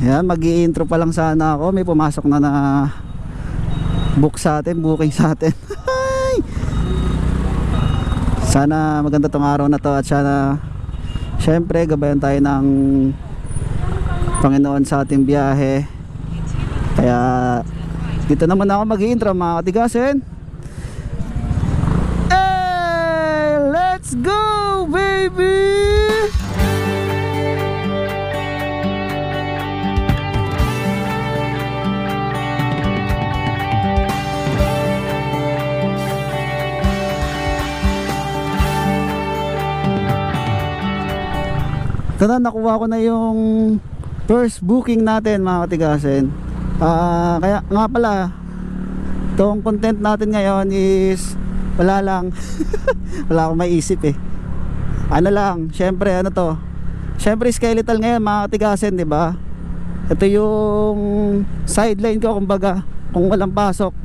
Yan, mag intro pa lang sana ako. May pumasok na na book sa atin, booking sa atin. Sana maganda tong araw na to at sana syempre gabayan tayo ng Panginoon sa ating biyahe. Kaya dito naman ako mag intro mga katigasin. Na, nakuha ko na yung first booking natin mga katigasin. Ah, kaya nga pala, itong content natin ngayon is wala lang. wala akong maisip eh. Ano lang, syempre ano to. Syempre skeletal ngayon mga katigasin, di ba? Ito yung sideline ko kumbaga kung walang pasok.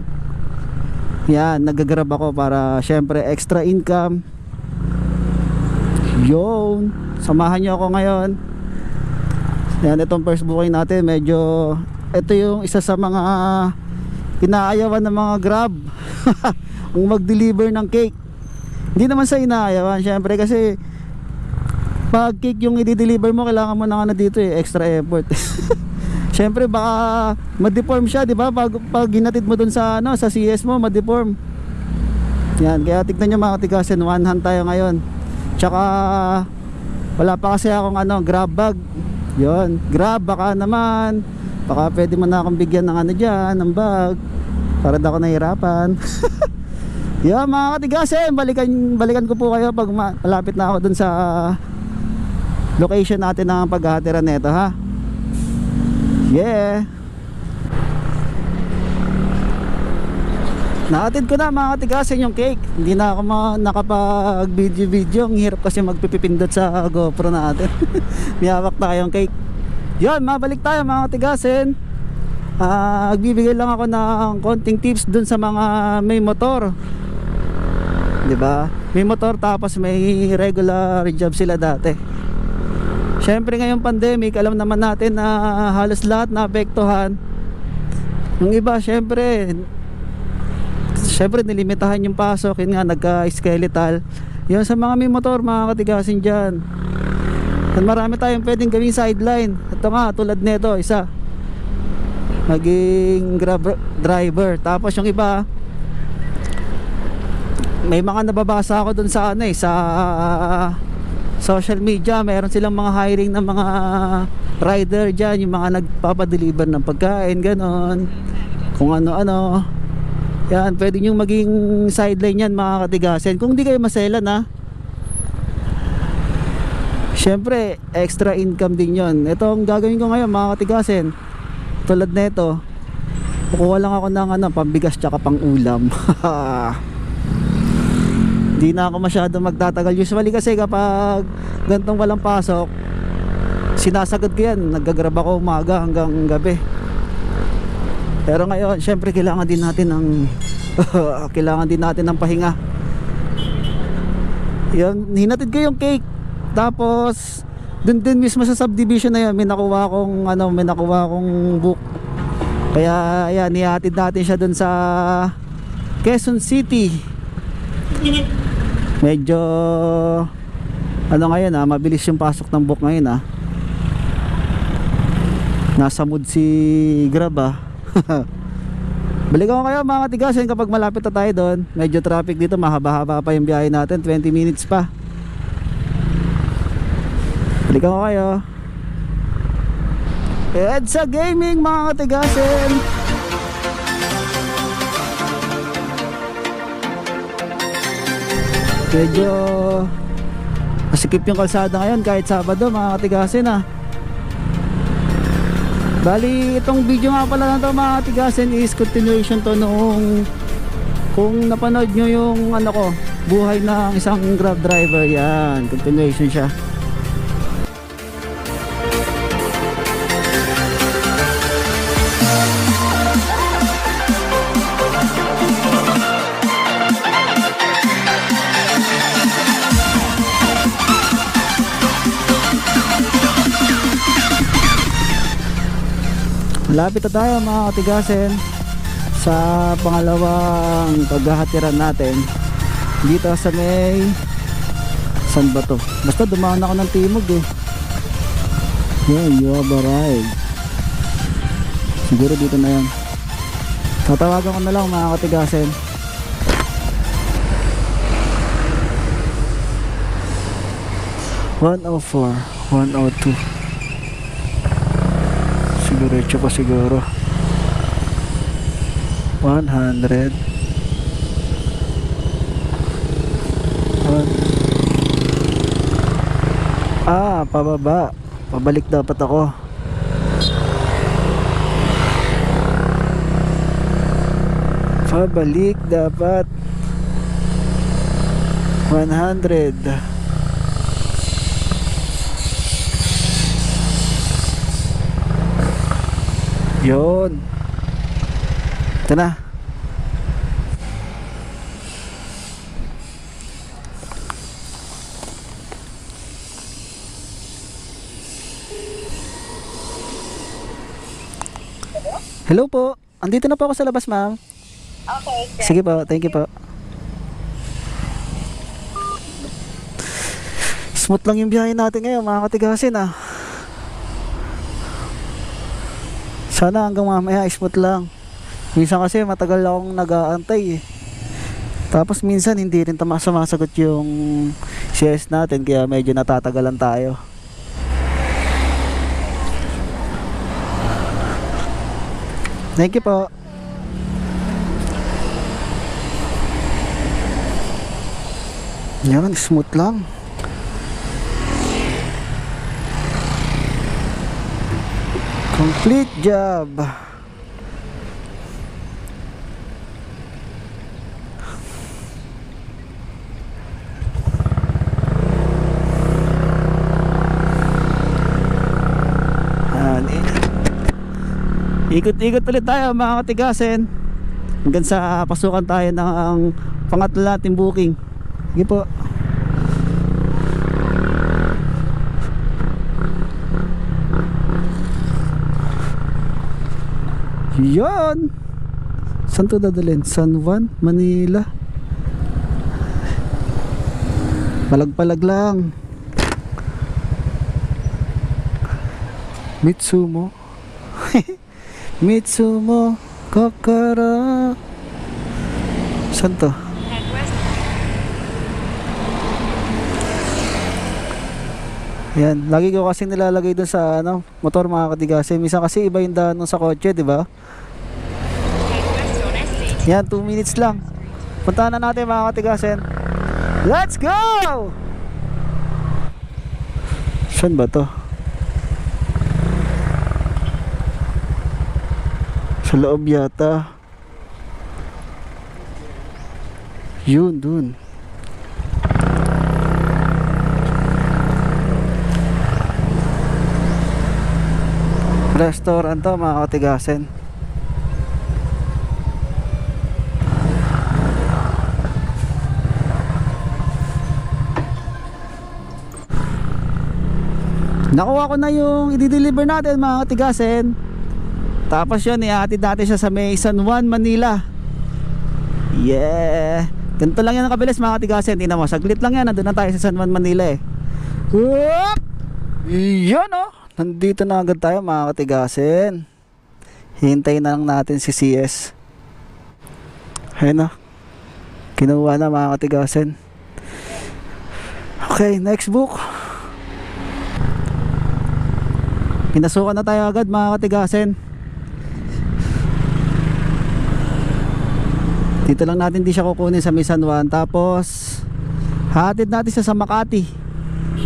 Yan, nagagrab ako para syempre extra income. Yun, samahan nyo ako ngayon. Yan, itong first booking natin, medyo ito yung isa sa mga inaayawan ng mga grab. Kung mag-deliver ng cake. Hindi naman sa inaayawan, syempre kasi pag cake yung i-deliver mo, kailangan mo na ano dito eh, extra effort. Syempre baka ma-deform siya, 'di ba? Pag pag ginatid mo dun sa ano, sa CS mo, ma-deform. Yan, kaya tignan niyo mga tikasin, one hand tayo ngayon. Tsaka wala pa kasi akong ano, grab bag. 'Yon, grab baka naman. Baka pwede mo na akong bigyan ng ano diyan, ng bag. Para daw ako nahirapan. Yan mga katigasin, balikan balikan ko po kayo pag ma- malapit na ako dun sa location natin ng paghatira nito ha. Yeah. Naatid ko na mga katigasin yung cake. Hindi na ako ma- nakapag video video. Ang hirap kasi magpipipindot sa GoPro natin. Miyawak tayo yung cake. Yun, mabalik tayo mga katigasin. Ah, nagbibigay lang ako ng konting tips dun sa mga may motor. 'Di ba? May motor tapos may regular job sila dati. Siyempre ngayong pandemic, alam naman natin na halos lahat naapektuhan. Yung iba, siyempre, siyempre nilimitahan yung pasok, yun nga, nagka-skeletal. Yun sa mga may motor, mga katigasin dyan. At marami tayong pwedeng gawing sideline. Ito nga, tulad nito, isa. Maging grab driver. Tapos yung iba, may mga nababasa ako dun sa ano eh, sa social media, meron silang mga hiring ng mga rider dyan, yung mga nagpapadeliver ng pagkain, ganon. Kung ano-ano. Yan, pwede nyo maging sideline yan mga katigasin. Kung di kayo maselan ha. Siyempre, extra income din yon. Ito ang gagawin ko ngayon mga katigasin. Tulad nito, kukuha lang ako ng ano, pambigas tsaka pang ulam. Hindi na ako masyado magtatagal. Usually kasi kapag gantong walang pasok, sinasagad ko yan. Nagagrab ako umaga hanggang gabi. Pero ngayon, syempre kailangan din natin ng kailangan din natin ng pahinga. Yun, hinatid ko yung cake. Tapos dun din mismo sa subdivision na yun, may nakuha akong ano, may nakuha akong book. Kaya ayan, nihatid natin siya dun sa Quezon City medyo ano ngayon ah, mabilis yung pasok ng book ngayon ah nasa mood si Grab ah balikan ko kayo mga tigasin kapag malapit na tayo doon medyo traffic dito. Mahaba-haba pa yung biyahe natin. 20 minutes pa. Balikan ko kayo. Edsa Gaming mga tigasin medyo masikip yung kalsada ngayon kahit Sabado mga katigasin ah Bali itong video nga pala na to mga katigasin is continuation to noong kung napanood nyo yung ano ko buhay ng isang grab driver yan continuation siya Malapit na tayo mga katigasin sa pangalawang paghahatiran natin dito sa may San ba to? Basta dumaan ako ng timog eh. Yan, Yoba Ride. Siguro dito na yan. Tatawagan ko na lang mga katigasin. One oh four, one oh two. Siguro pa siguro. One hundred. One. Ah, pababa. Pabalik dapat ako. Pabalik dapat. 100. Yun. Ito na. Hello po. Andito na po ako sa labas, ma'am. Okay, sir. Sige po, thank you po. Smooth lang yung biyahe natin ngayon, mga katigasin ah. Sana hanggang mamaya smooth lang. Minsan kasi matagal akong nag-aantay eh. Tapos minsan hindi rin tama sumasagot yung CS natin kaya medyo natatagalan tayo. Thank you po. Yan, smooth lang. Complete job. Ikot-ikot ulit tayo mga katigasin. Hanggang sa pasukan tayo ng ang pangatlo nating booking. Sige po. Yan. Saan to dadalhin? San Juan, Manila. Palag-palag lang. Mitsumo. Mitsumo Kokoro. Saan to? Yan, lagi ko kasi nilalagay dun sa ano, motor mga katigasin. Minsan kasi iba yung daan nung sa kotse, di ba? Yan, 2 minutes lang. Puntahan na natin mga katigasin. Let's go! Saan ba to? Sa loob yata. Yun, dun. Restaurant to mga katigasin. Nakuha ko na yung i-deliver natin mga katigasin. Tapos yun, ihatid natin siya sa may San Juan, Manila. Yeah! Ganito lang yan ang kabilis mga katigasin. Tingnan mo, saglit lang yan. Nandun na tayo sa San Juan, Manila eh. Whoop! Yan oh! Nandito na agad tayo mga katigasin. Hintayin na lang natin si CS. Ayun na. Kinuha na mga katigasin. Okay, next book. Pinasukan na tayo agad mga katigasin. Dito lang natin di siya kukunin sa Misan Juan. Tapos, hatid natin siya sa Makati.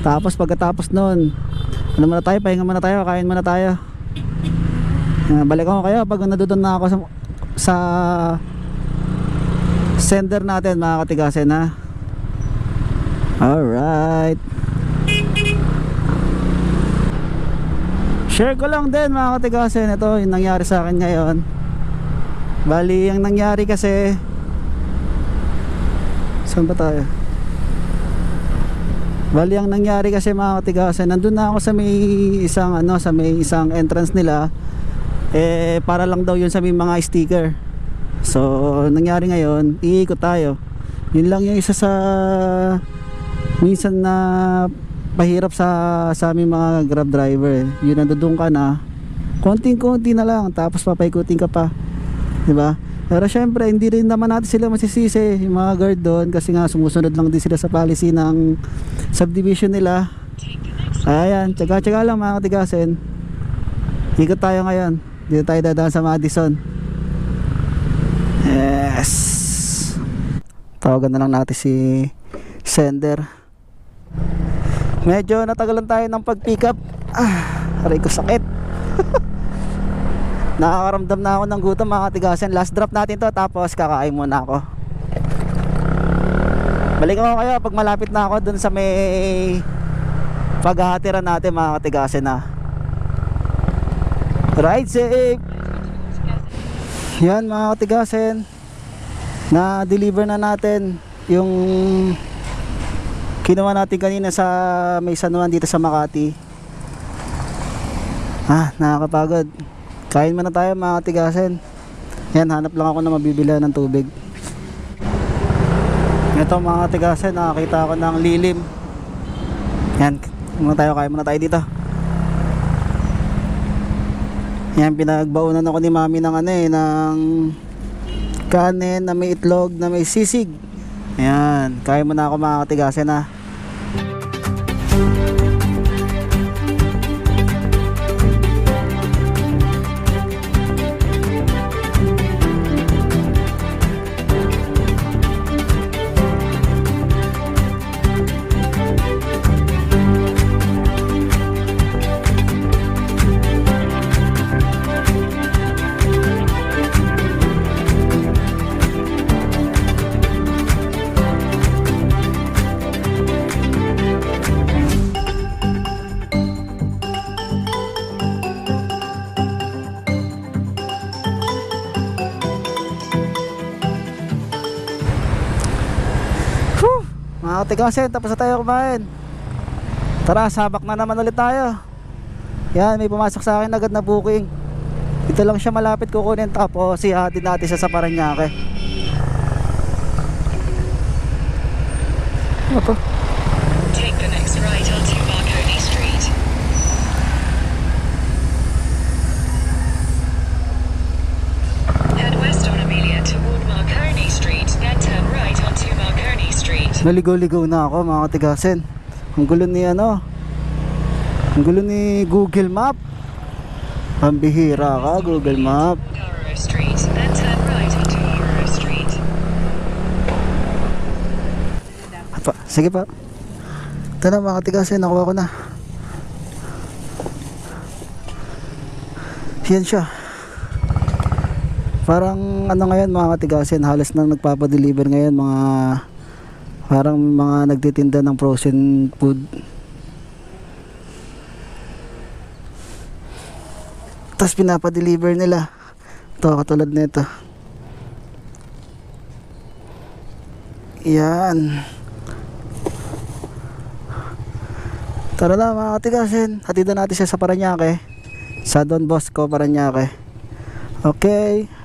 Tapos pagkatapos nun, ano muna tayo, pahinga muna tayo, kain muna tayo. Uh, balik ako kayo pag nadudoon na ako sa, sa sender natin mga katigasin ha. Alright. Share ko lang din mga katigasin. Ito yung nangyari sa akin ngayon. Bali, ang nangyari kasi Saan ba tayo? Bali ang nangyari kasi mga katigasan, nandun na ako sa may isang ano, sa may isang entrance nila. eh para lang daw yun sa may mga sticker. So nangyari ngayon iikot tayo. Yun lang yung isa sa minsan na pahirap sa sa aming mga grab driver eh. yun nandun ka na. Konting konti na lang tapos papaikutin ka pa. Di ba? Pero syempre hindi rin naman natin sila masisisi yung mga guard doon kasi nga sumusunod lang din sila sa policy ng subdivision nila. Ayan tsaga tsaga lang mga katigasin. Ikot tayo ngayon. Dito tayo dadaan sa Madison. Yes. Tawagan na lang natin si sender. Medyo natagalan tayo ng pag pick up. Ah, aray ko sakit. Nakakaramdam na ako ng gutom mga katigasin. Last drop natin to tapos kakain muna ako balik ako kayo pag malapit na ako dun sa may paghahatiran natin mga katigasin na ride safe! Yan mga katigasin. Na deliver na natin yung kinuha natin kanina sa may sanuan dito sa Makati. Ah nakakapagod. Kain muna tayo mga katigasin. Yan hanap lang ako na mabibila ng tubig ito mga katigasin nakakita ako ng lilim. Yan muna tayo kain muna tayo dito. Yan pinagbaunan ako ni mami ng ano eh ng kanin na may itlog na may sisig. Yan kain muna ako mga katigasin na Katigasin, tapos na tayo kumain. Tara, sabak na naman ulit tayo. Yan, may pumasok sa akin agad na booking. Ito lang siya malapit kukunin tapos ihatid natin siya sa Paranaque. Ano to? Naligaw-ligaw na ako mga katigasin. Ang gulo ni ano? Ang gulo ni Google Map. Pambihira ka, Google Map. Pa, sige pa. Ito na mga katigasin, nakuha ko na. Yan siya. Parang ano ngayon mga katigasin, halos nang nagpapadeliver ngayon mga parang mga nagtitinda ng frozen food. Tapos pinapadeliver nila. Ito, katulad nito. Yan. Tara na mga katigasin. Hatid na natin siya sa Paranaque. Sa Don Bosco, Paranaque. Okay.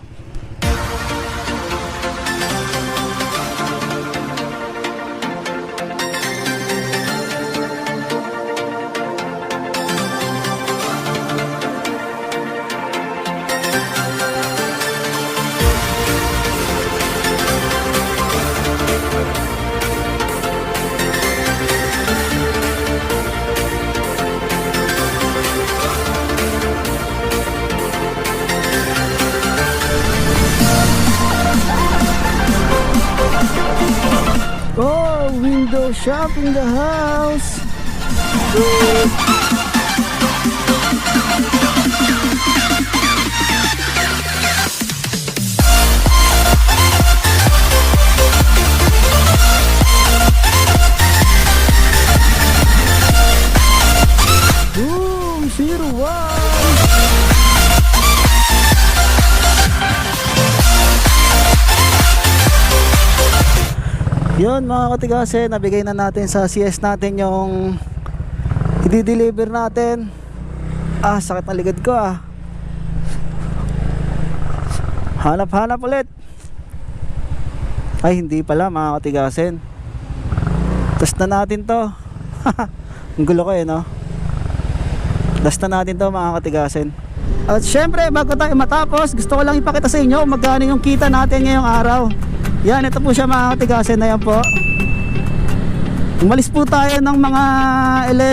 shopping the hub. Yun mga katigasin, nabigay na natin sa CS natin yung i-deliver natin. Ah, sakit ng ligad ko ah. Hanap-hanap ulit. Ay, hindi pala mga katigasin. Test na natin to. Ang gulo ko eh, no? Test na natin to mga katigasin. At syempre, bago tayo matapos, gusto ko lang ipakita sa inyo magkano yung kita natin ngayong araw. Yan, ito po siya mga katigasin. Na yan po. Umalis po tayo ng mga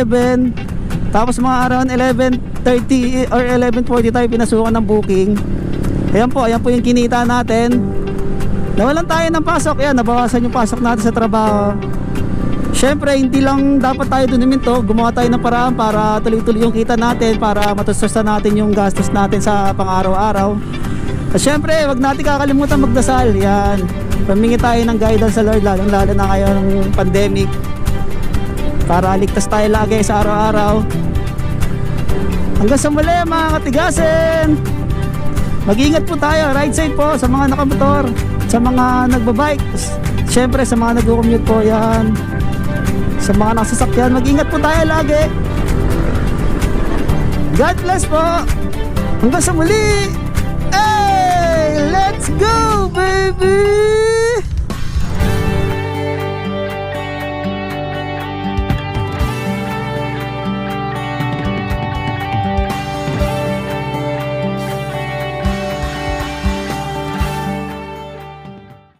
11 Tapos mga around 11.30 or 11.40 tayo pinasukan ng booking. Ayan po, ayan po yung kinita natin. Nawalan tayo ng pasok. Ayan, nabawasan yung pasok natin sa trabaho. Siyempre, hindi lang dapat tayo dun uminto Gumawa tayo ng paraan para tuloy-tuloy yung kita natin Para matustusan natin yung gastos natin sa pang-araw-araw. At syempre, wag natin kakalimutan magdasal. Yan Pamingi tayo ng guidance sa Lord Lalo lalo na ngayon ng pandemic. Para ligtas tayo lagi sa araw-araw. Hanggang sa muli mga katigasin! Mag-ingat po tayo ride safe po sa mga nakamotor sa mga nagbabike syempre sa mga nag-commute po yan. Sa mga nasasakyan mag-ingat po tayo lagi. God bless po! Hanggang sa muli! Hey! Let's go baby